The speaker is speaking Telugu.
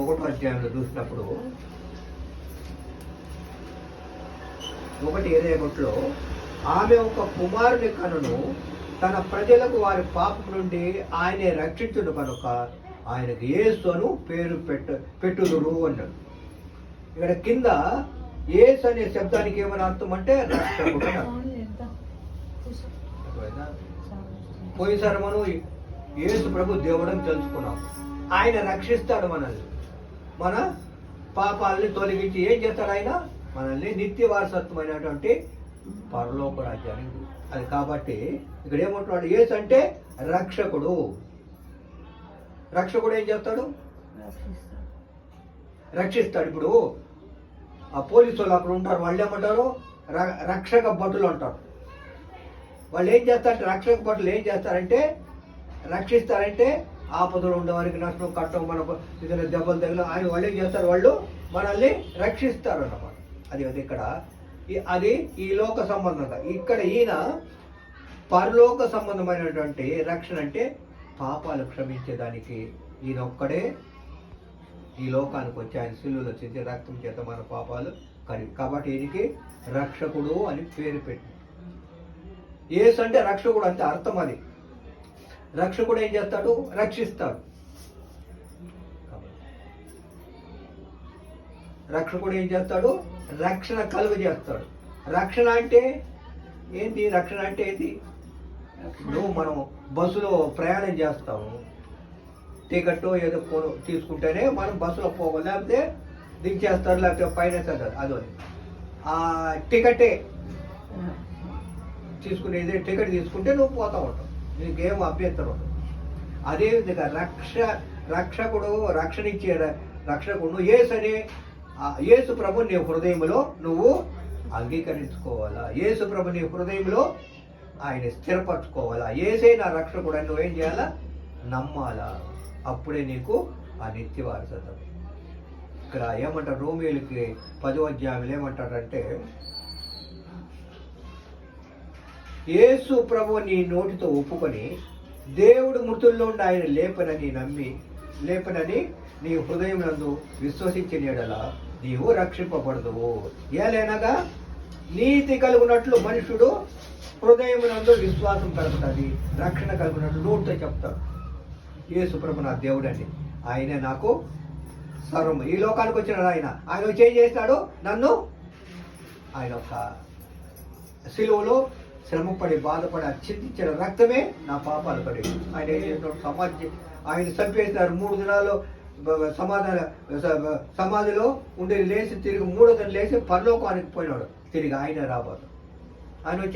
ఒకటో అధ్యాయంలో చూసినప్పుడు ఒకటి ఇరవై ఒకటిలో ఆమె ఒక కుమారుని కనును తన ప్రజలకు వారి పాపం నుండి ఆయనే రక్షించుడు కనుక ఆయనకు యేసు అను పేరు పెట్ట పెట్టుదురు అన్నాడు. ఇక్కడ కింద యేసు అనే శబ్దానికి ఏమైనా అర్థం అంటే రక్షకుడు అని అర్థం. అర్థమైందా? పోయినసారి మనం యేసు ప్రభు దేవుడు అని తెలుసుకున్నాం. ఆయన రక్షిస్తాడు మనల్ని. మన పాపాలని తొలగించి ఏం చేస్తాడు ఆయన? మనల్ని నిత్య వారసత్వమైనటువంటి పరలోక రాజ్యానికి అది కాబట్టి ఇక్కడ ఏమంటున్నాడు? యేసు అంటే రక్షకుడు. రక్షకుడు ఏం చేస్తాడు? రక్షిస్తాడు. ఇప్పుడు ఆ పోలీసు వాళ్ళు అక్కడ ఉంటారు. వాళ్ళు ఏమంటారు? ర- రక్షక భటులు అంటారు. వాళ్ళు ఏం చేస్తారంటే రక్షణ పట్ల ఏం చేస్తారంటే రక్షిస్తారంటే ఆపదలు ఉండవారికి నష్టం కట్టం మనకు ఏదైనా దెబ్బలు తగిలి అని వాళ్ళు ఏం చేస్తారు? వాళ్ళు మనల్ని రక్షిస్తారు అన్నమాట అది అది ఇక్కడ. అది ఈ లోక సంబంధంగా. ఇక్కడ ఈయన పరలోక సంబంధమైనటువంటి రక్షణ అంటే పాపాలు క్షమించేదానికి ఈయన ఒక్కడే ఈ లోకానికి వచ్చి ఆయన సిల్లులో చేసి రక్తం చేత మన పాపాలు కడిగి కాబట్టి ఈయనకి రక్షకుడు అని పేరు పెట్టి ఏసు అంటే రక్షకుడు అంటే అర్థం అది. రక్షకుడు ఏం చేస్తాడు? రక్షిస్తాడు. రక్షకుడు ఏం చేస్తాడు? రక్షణ కలుగు చేస్తాడు. రక్షణ అంటే ఏంటి రక్షణ అంటే ఏంటి నువ్వు మనం బస్సులో ప్రయాణం చేస్తాము. టికెట్ ఏదో కొను తీసుకుంటేనే మనం బస్సులో పోవాలి. లేకపోతే దించేస్తారు లేకపోతే పైన వేస్తారు అదో ఆ టికెటే. తీసుకునేది టికెట్ తీసుకుంటే నువ్వు పోతా ఉంటావు. నీకేం అభ్యంతరం. ఉండదు అదేవిధంగా రక్ష రక్షకుడు రక్షణ ఇచ్చే రక్షకుడు ఏసు అనే ఏసు యేసు ప్రభు నీ హృదయంలో నువ్వు అంగీకరించుకోవాలా? యేసు ప్రభు నీ హృదయంలో ఆయన స్థిరపరచుకోవాలా? ఏసే నా రక్షకుడు అని నువ్వేం చేయాలా? నమ్మాలా? అప్పుడే నీకు ఆ నిత్య వారసత్వం ఇక్కడ ఏమంటారు? రోమియోలకి పదో అధ్యాయులు ఏమంటారంటే యేసు ప్రభు నీ నోటితో ఒప్పుకొని దేవుడు మృతుల్లో ఉండి ఆయన లేపనని నమ్మి లేపనని నీ హృదయం నందు విశ్వసించిన ఎడల నీవు రక్షింపబడదువు. ఏలైనగా నీతి కలుగునట్లు మనుషుడు హృదయం నందు విశ్వాసం కలుగుతుంది రక్షణ కలుగునట్లు నోటితో చెప్తాడు. యేసు ప్రభు నా దేవుడండి ఆయనే నాకు సర్వం ఈ లోకానికి వచ్చినాడు ఆయన. ఆయన వచ్చి ఏం చేస్తాడు నన్ను ఆయన ఒక సిలువలో శ్రమపడి బాధపడి అత్యంతించిన రక్తమే నా పాపాలు పడి. ఆయన సమాధి ఆయన చంపేసినారు. మూడు దినాల్లో సమాధాన సమాధిలో ఉండి లేచి తిరిగి మూడో దిన లేచి పరలోకానికి పోయినాడు. తిరిగి ఆయన రాబోతు ఆయన వచ్చి